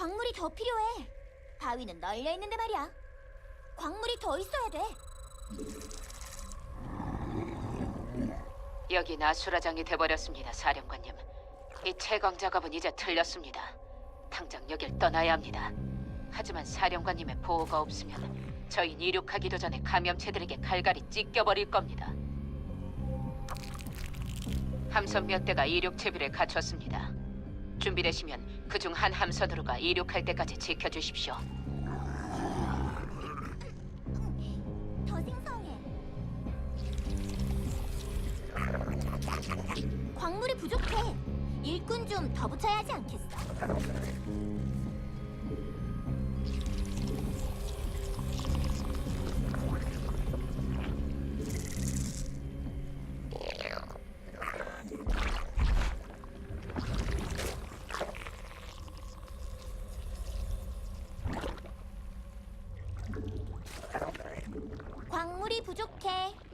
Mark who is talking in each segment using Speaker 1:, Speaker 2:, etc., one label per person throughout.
Speaker 1: 광물이 더 필요해. 바위는 널려 있는데 말이야. 광물이 더 있어야 돼.
Speaker 2: 여기 나수라장이 돼버렸습니다, 사령관님. 이 채광 작업은 이제 틀렸습니다. 당장 여길 떠나야 합니다. 하지만 사령관님의 보호가 없으면 저희 이륙하기도 전에 감염체들에게 갈갈이 찢겨버릴 겁니다. 함선 몇 대가 이륙 채비를 갖췄습니다. 준비되시면 그중 한 함선으로가 이륙할 때까지 지켜주십시오.
Speaker 1: 광물이 부족해. 일꾼 좀 더 붙여야 하지 않겠어? 물이 부족해.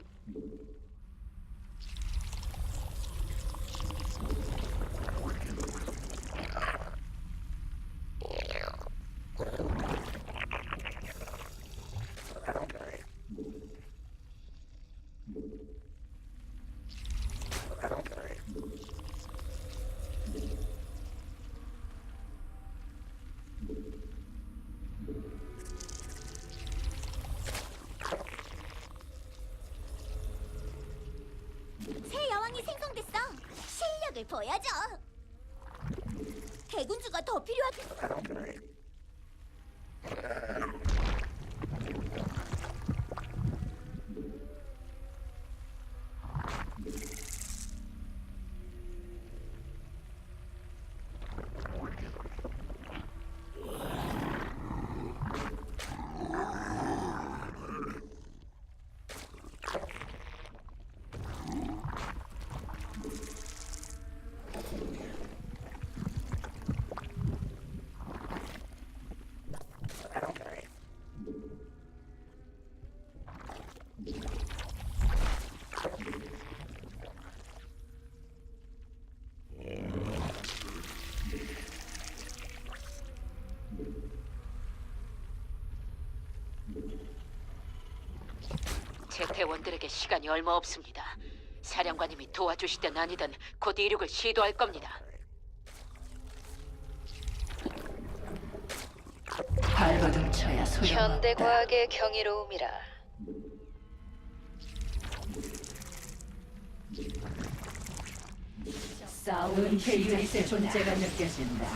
Speaker 1: 새 여왕이 생성됐어. 실력을 보여줘. 대군주가 더 필요하겠어.
Speaker 2: 제 대원들에게 시간이 얼마 없습니다. 사령관님이 도와주시든 아니든 곧 이륙을 시도할 겁니다.
Speaker 3: 발버둥 쳐야 소용없다.
Speaker 4: 현대 과학의 경이로움이라
Speaker 3: 싸운 케이저스의 존재가 느껴진다.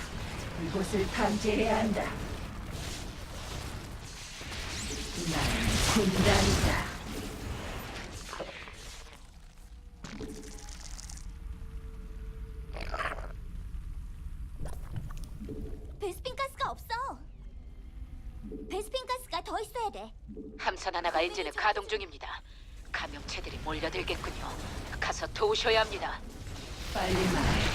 Speaker 3: 이곳을 탐지해야 한다. 나는 군단이다.
Speaker 1: 베스핀 가스가 없어. 베스핀 가스가 더 있어야 돼.
Speaker 2: 함선 하나가 엔진을 가동 중입니다. 감염체들이 몰려들겠군요. 가서 도우셔야 합니다.
Speaker 3: 빨리 말해.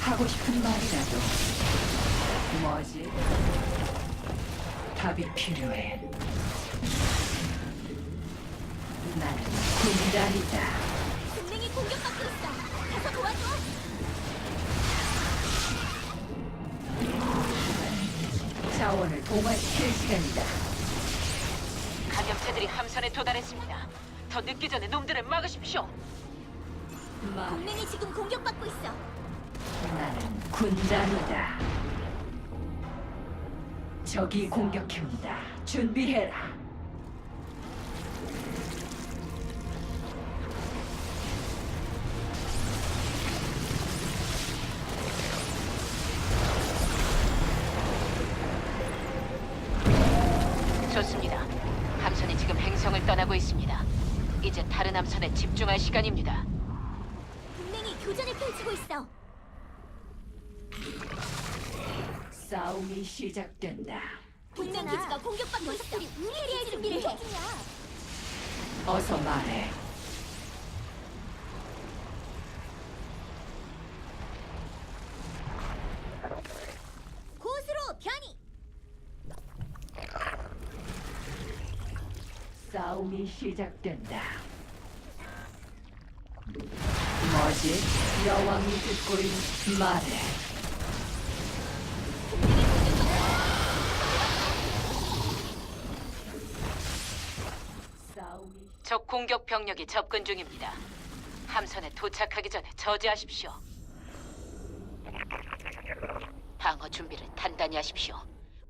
Speaker 3: 하고 싶은 말이라도 뭐지? 답이 필요해. 나는 군단이다. 동화시킬 시간이다.
Speaker 2: 감염체들이 함선에 도달했습니다. 더 늦기 전에 놈들을 막으십시오.
Speaker 3: 말,
Speaker 1: 동맹이 지금 공격받고 있어.
Speaker 3: 나는 군단이다. 적이 공격해온다. 준비해라.
Speaker 2: 집중할 시간입니다.
Speaker 1: 동맹이 교전을 펼치고 있어.
Speaker 3: 싸움이 시작된다.
Speaker 1: 동맹 기지가 공격받고 있어. 우리 캐리할 준비를 해.
Speaker 3: 어서 말해.
Speaker 1: 고수로 변이.
Speaker 3: 싸움이 시작된다. 뭐지? 여왕이 듣고 있... 말해.
Speaker 2: 적 공격 병력이 접근 중입니다. 함선에 도착하기 전에 저지하십시오. 방어 준비를 단단히 하십시오.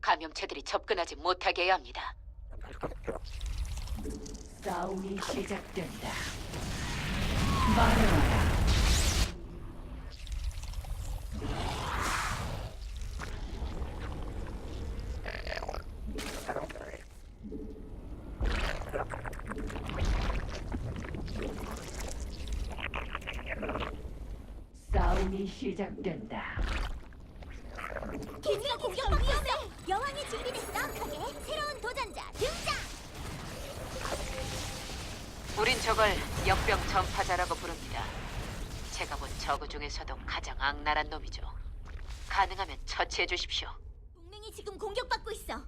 Speaker 2: 감염체들이 접근하지 못하게 해야 합니다.
Speaker 3: 싸움이 시작된다. 말해라. 싸움이 시작된다.
Speaker 1: 기지가 공격받고 있어. 여왕이 준비됐어. 하게 새로운 도전자 등장.
Speaker 2: 우린 저걸 역병 전파자라고 부릅니다. 제가 본 저그 중에서도 가장 악랄한 놈이죠. 가능하면 처치해 주십시오.
Speaker 1: 동맹이 지금 공격받고 있어.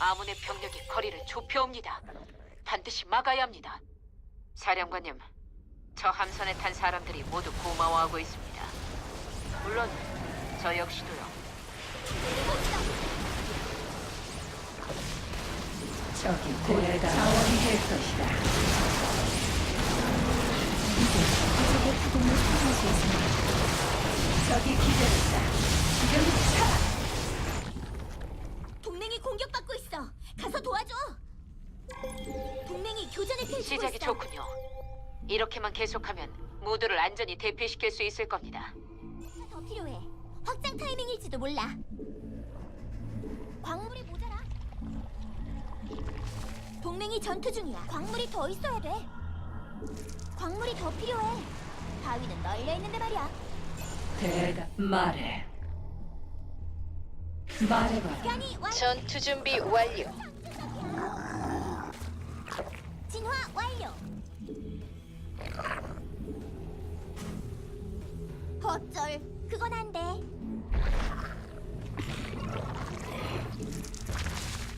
Speaker 2: 아문의 병력이 거리를 좁혀옵니다. 반드시 막아야 합니다. 사령관님, 저 함선에 탄 사람들이 모두 고마워하고 있습니다. 물론 저 역시도요.
Speaker 3: 저기 고래가 자원이 될 것이다. 저기 기다렸다. 지금 차!
Speaker 1: 교전을 펼치고
Speaker 2: 시작이
Speaker 1: 있어.
Speaker 2: 좋군요. 이렇게만 계속하면 모두를 안전히 대피시킬 수 있을 겁니다.
Speaker 1: 더 필요해. 확장 타이밍일지도 몰라. 광물이 모자라. 동맹이 전투 중이야. 광물이 더 있어야 돼. 광물이 더 필요해. 바위는 널려 있는데 말이야.
Speaker 3: 대가 말해. 말해봐.
Speaker 1: 완
Speaker 4: 전투 준비 완료.
Speaker 1: 진화 완료. 어쩔. 그건 안 돼.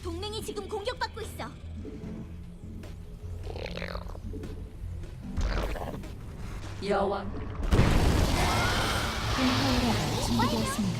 Speaker 1: 동맹이 지금 공격받고 있어.
Speaker 3: 여왕
Speaker 1: 준비되었습니다,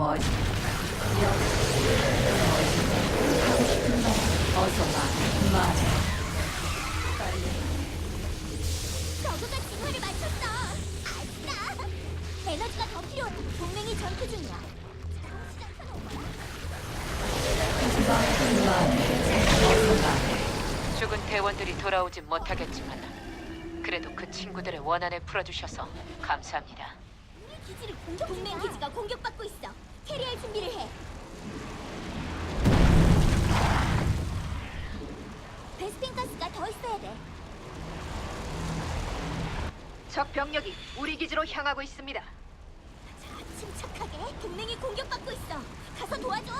Speaker 3: 뭐지? 여 뭐지? 하고 싶은 말 어서 말. 말해. 빨리.
Speaker 1: 저그가 진화를 마쳤어. 아싸. 에너지가 더 필요해. 동맹이 전투 중이야.
Speaker 3: 말해. 말해. 어서 말해.
Speaker 2: 죽은 대원들이 돌아오진 못하겠지만 그래도 그 친구들의 원한을 풀어주셔서 감사합니다.
Speaker 1: 우리 기지를 공격. 동맹 기지가 공격받고 있어. 캐리할 준비를 해. 베스핀 가스가 더 있어야 돼.
Speaker 2: 적 병력이 우리 기지로 향하고 있습니다.
Speaker 1: 자, 침착하게. 동맹이 공격받고 있어. 가서 도와줘.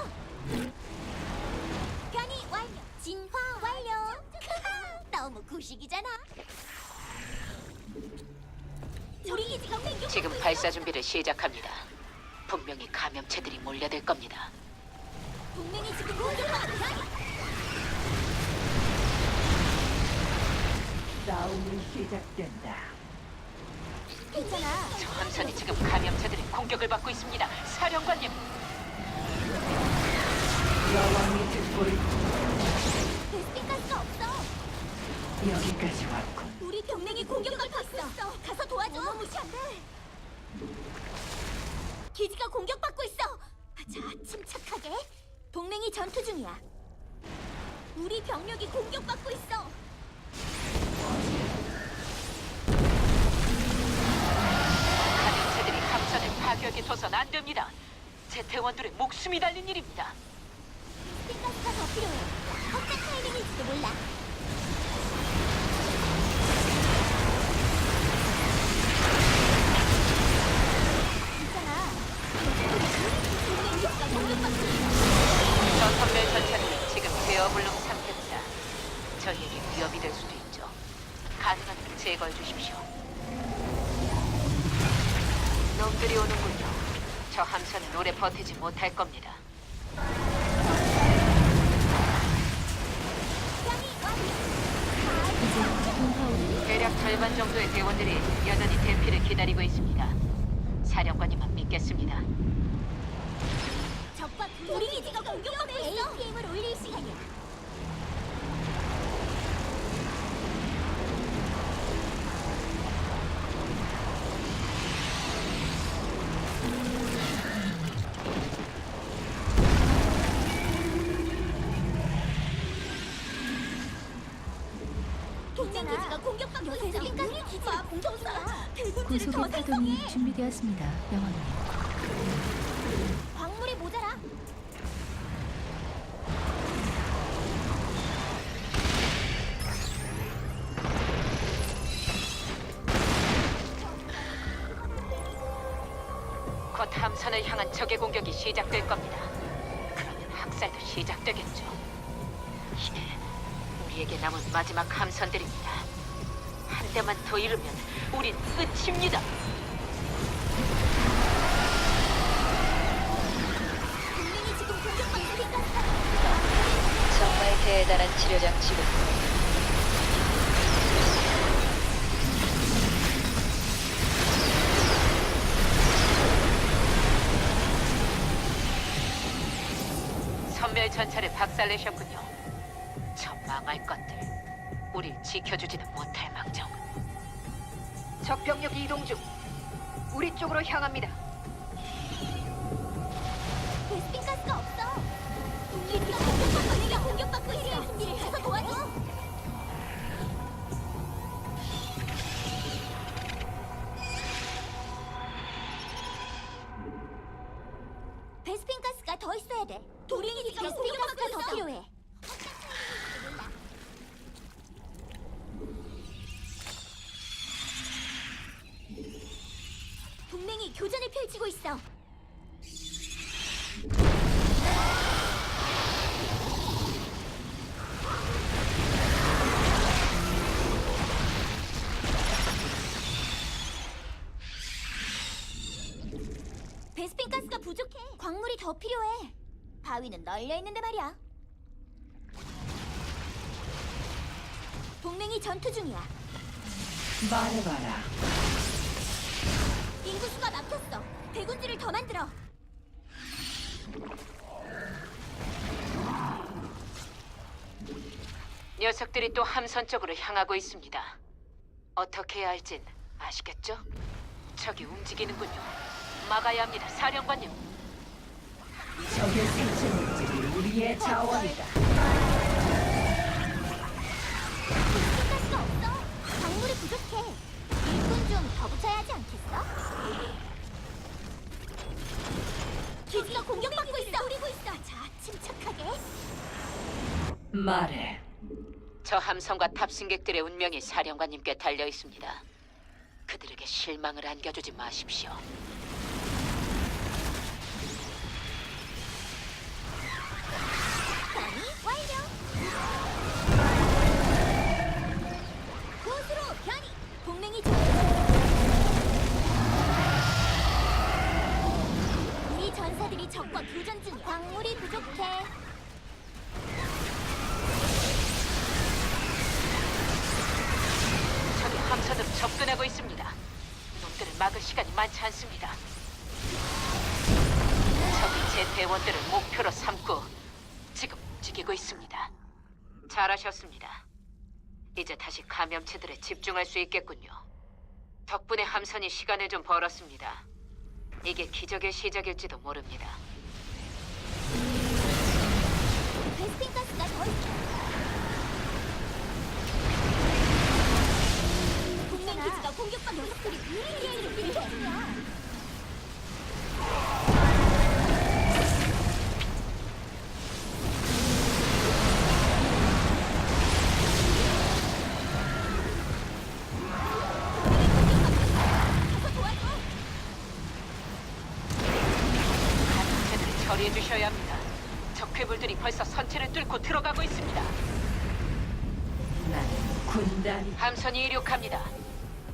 Speaker 1: 변이 완료. 진화 완료. 크하, 너무 구식이잖아. 우리 기지가 공격받고
Speaker 2: 지금. 발사 준비를 시작합니다. 분명히 감염체들이 몰려들 겁니다.
Speaker 1: 동맹이 지금 공격받고 있어.
Speaker 3: 싸움이 시작된다.
Speaker 1: 괜찮아.
Speaker 2: 저 함선이 지금 감염체들의 공격을 받고 있습니다. 사령관님,
Speaker 3: 여왕이 듣고 있.
Speaker 1: 베스핀 가스가 없어.
Speaker 3: 여기까지 왔군.
Speaker 1: 우리 동맹이 공격받고 있어. 가서 도와줘. 너무 무시한데. 기지가 공격받고 있어. 자, 침착하게. 동맹이 전투 중이야. 우리 병력이 공격받고 있어.
Speaker 2: 감염체들이 함선을 파괴하게 둬선 안 됩니다. 제 대원들의 목숨이 달린 일입니다.
Speaker 1: 스팅가스가 더 필요해. 확장 타이밍일지도 몰라.
Speaker 2: 오래 버티지 못할 겁니다. 대략 절반 정도의 대원들이 여전히 대피를 기다리고 있습니다. 사령관님만 믿겠습니다.
Speaker 1: 적과 우리 기지가 공격받고 있어. APM을 올릴 시간이야.
Speaker 5: 구속의
Speaker 1: 더
Speaker 5: 파동이. 준비되었습니다. 여왕님.
Speaker 1: 광물이 모자라.
Speaker 2: 곧 함선을 향한 적의 공격이 시작될 겁니다. 그러면 학살도 시작되겠죠. 이제 우리에게 남은 마지막 함선들입니다. 한 대만 더 잃으면 우린 끝입니다.
Speaker 1: 동맹이 지금 공격받고 있어.
Speaker 4: 정말 대단한 치료 장치군.
Speaker 2: 선멸 전차를 박살내셨군요. 저 망할 것들. 우릴 지켜주지는 못할 망정. 적병력 이동 중. 우리 쪽으로 향합니다.
Speaker 1: 베스핀 가스가 없어. 동맹이 공격받고 있어. 공격받고 있어. 우리를 가서 도와줘. 베스핀 가스가 더 있어야 돼. 동맹이 지금 베스핀 가스가 더 필요해. 베스핀 가스가 부족해. 광물이 더 필요해. 바위는 널려 있는데 말이야. 동맹이 전투 중이야.
Speaker 3: 말해봐라.
Speaker 1: 인구수가 막혔어. 대군주를 더 만들어.
Speaker 2: 녀석들이 또 함선 쪽으로 향하고 있습니다. 어떻게 해야 할진 아시겠죠? 저기 움직이는군요. 막아야 합니다, 사령관님.
Speaker 3: 적의 생체 물질이 우리의 자원이다.
Speaker 1: 베스핀 가스가 없어. 광물이 부족해. 일꾼 좀 더 붙여야 하지 않겠어? 기지가 공격받고 있어. 노리고 있어. 자, 침착하게.
Speaker 3: 말해.
Speaker 2: 저 함선과 탑승객들의 운명이 사령관님께 달려 있습니다. 그들에게 실망을 안겨주지 마십시오. 접근하고 있습니다. 놈들을 막을 시간이 많지 않습니다. 적이 제 대원들을 목표로 삼고 지금 움직이고 있습니다. 잘하셨습니다. 이제 다시 감염체들에 집중할 수 있겠군요. 덕분에 함선이 시간을 좀 벌었습니다. 이게 기적의 시작일지도 모릅니다.
Speaker 1: 베스핀 가스가 더 있어. 아. 아.
Speaker 2: 기지가 공격받 녀석들이 유리 기행을 밀려야 해주셔야 합니다. 적괴물들이 벌써 선체를 뚫고 들어가고 있습니다.
Speaker 3: 난 군단이
Speaker 2: 함선이 이륙합니다.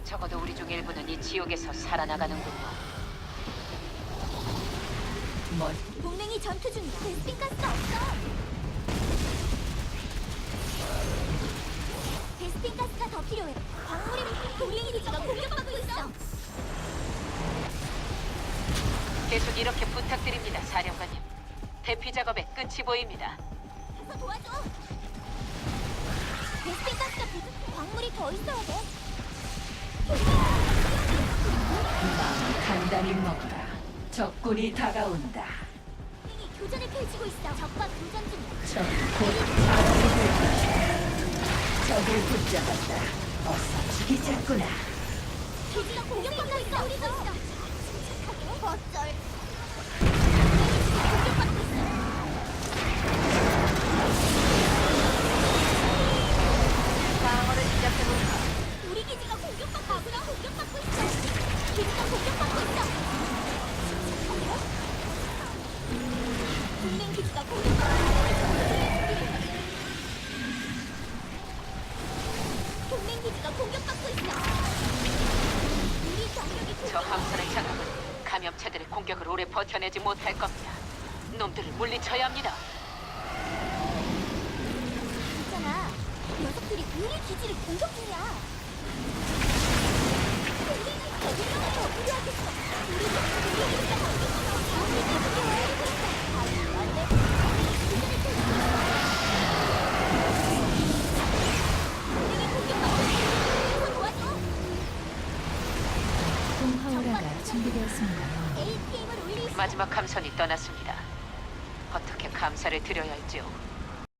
Speaker 2: 적어도 우리 중 일부는 이 지옥에서 살아나가는군요.
Speaker 3: 멋
Speaker 1: 동맹이 전투 중이야. 베스핀 가스가 없어. 베스핀 가스가 더 필요해. 광물이 동맹이 기지가 공격받고 있어.
Speaker 2: 계속 이렇게 부탁드립니다, 사령관님. 대피 작업의 끝이 보입니다.
Speaker 1: 가서 도와줘. 베스핀 가스가 부족. 광물이 더 있어야 돼.
Speaker 3: 마음 단단히 먹어라. 적군이 다가온다.
Speaker 1: 동맹이 교전을 펼치고 있어. 적과 교전 중이야.
Speaker 3: 적곧 알아볼 것이다. 적을 붙잡았다. 어서 죽이자꾸나.
Speaker 1: 기지가 공격받고 있어. 우리도 있어.
Speaker 2: 버텨내지 못할 겁니다. 놈들을 물리쳐야 합니다.
Speaker 1: 있잖아. 녀석들이 우리 기지를 공격 중이야.
Speaker 5: 동화오라가 준비되었습니다.
Speaker 2: 마지막 함선이 떠났습니다. 어떻게 감사를 드려야 할지요.